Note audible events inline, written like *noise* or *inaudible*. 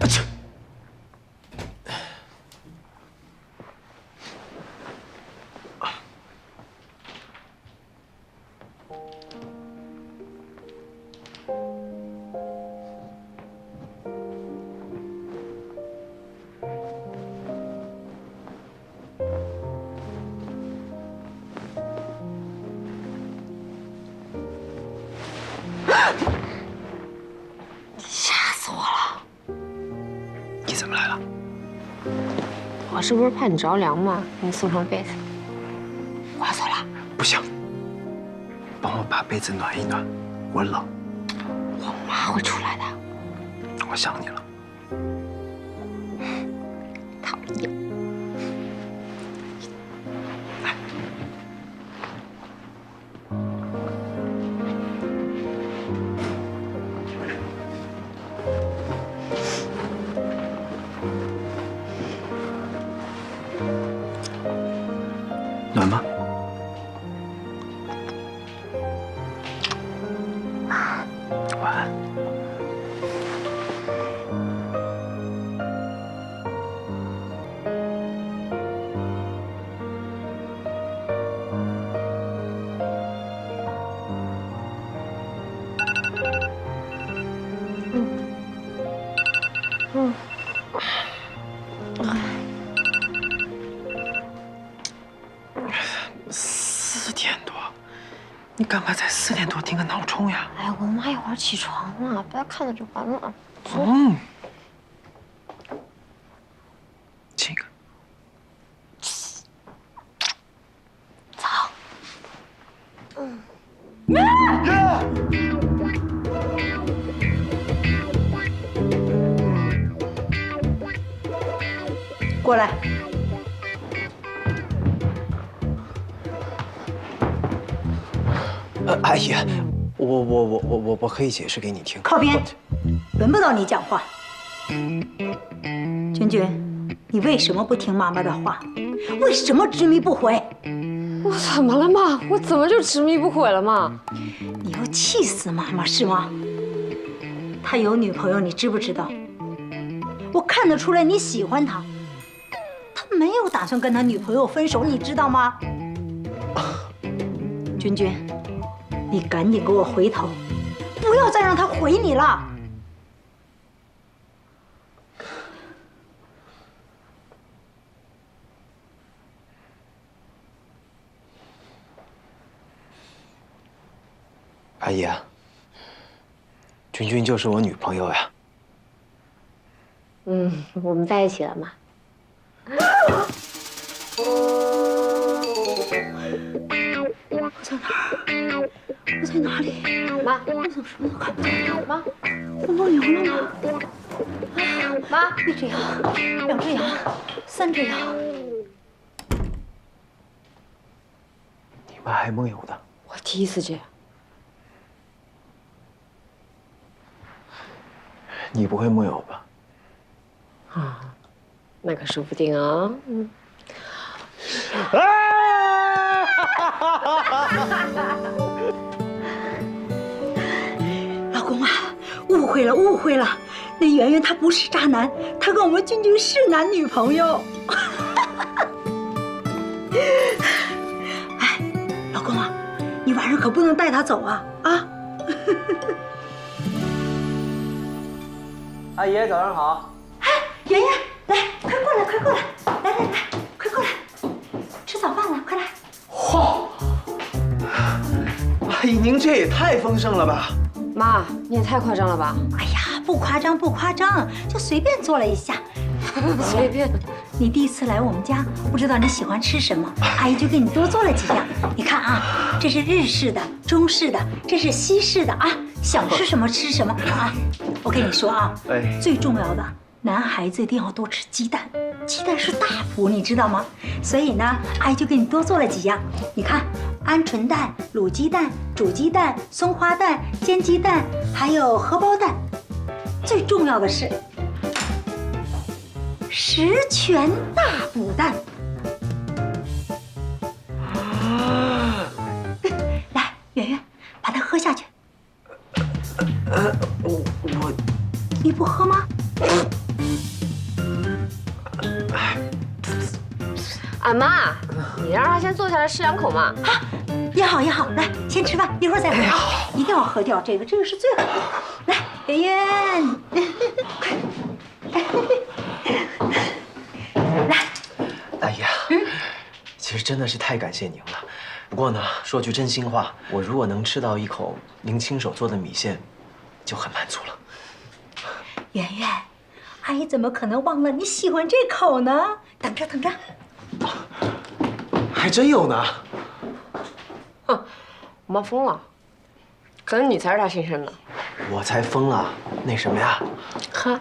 아차. *laughs* 我是不是怕你着凉嘛？给你送上被子。我要走了，不行，帮我把被子暖一暖，我冷，我妈会出来的。我想你了。暖吗？四点多，你干嘛在四点多定个闹钟呀？哎，我妈一会儿起床了，不要看了就完了。嗯，亲一个。走。过来，阿姨，我我我我我我可以解释给你听。靠边，轮不到你讲话。君君，你为什么不听妈妈的话？为什么执迷不悔？我怎么了嘛？我怎么就执迷不悔了嘛？你要气死妈妈是吗？他有女朋友，你知不知道？我看得出来你喜欢他，他没有打算跟他女朋友分手，你知道吗？*laughs* 君君，你赶紧给我回头，不要再让他回你了。阿姨啊，君君就是我女朋友呀。嗯，我们在一起了嘛？妈，我怎么什么都看不到？妈，我梦游了吗？妈，一只羊，两只羊，三只羊。你妈还梦游呢？我第一次这样。你不会梦游吧？啊，那可说不定啊。嗯，老 *laughs* 会了，误会了。那圆圆她不是渣男，她跟我们君君是男女朋友。*laughs* 哎，老公啊，你晚上可不能带她走啊啊！阿姨，早上好。哎圆圆，来，快过来，快过来，来来来，快过来，吃早饭了，快来。嚯！阿姨，您这也太丰盛了吧？妈，你也太夸张了吧？哎呀，不夸张，不夸张，就随便做了一下。*laughs* 随便。你第一次来我们家，不知道你喜欢吃什么，阿姨就给你多做了几样。你看啊，这是日式的、中式的，这是西式的啊，想吃什么吃什么啊。我跟你说啊，哎最重要的，男孩子一定要多吃鸡蛋，鸡蛋是大补，你知道吗？所以呢，阿姨就给你多做了几样。你看，鹌鹑蛋、卤鸡蛋、煮鸡蛋、松花蛋、煎鸡蛋，还有荷包蛋。最重要的是。十全大补蛋。俺妈，你让他先坐下来吃两口嘛。也好也好，来先吃饭，一会儿再喝啊，一定要喝掉这个，这个是最好的。来，圆圆，快 *laughs* 来，大姨啊，其实真的是太感谢您了。不过呢，说句真心话，我如果能吃到一口您亲手做的米线，就很满足了。圆圆，阿姨怎么可能忘了你喜欢这口呢？等着等着，还真有呢。哼我妈疯了，可能你才是她亲生的。我才疯了，那什么呀？呵，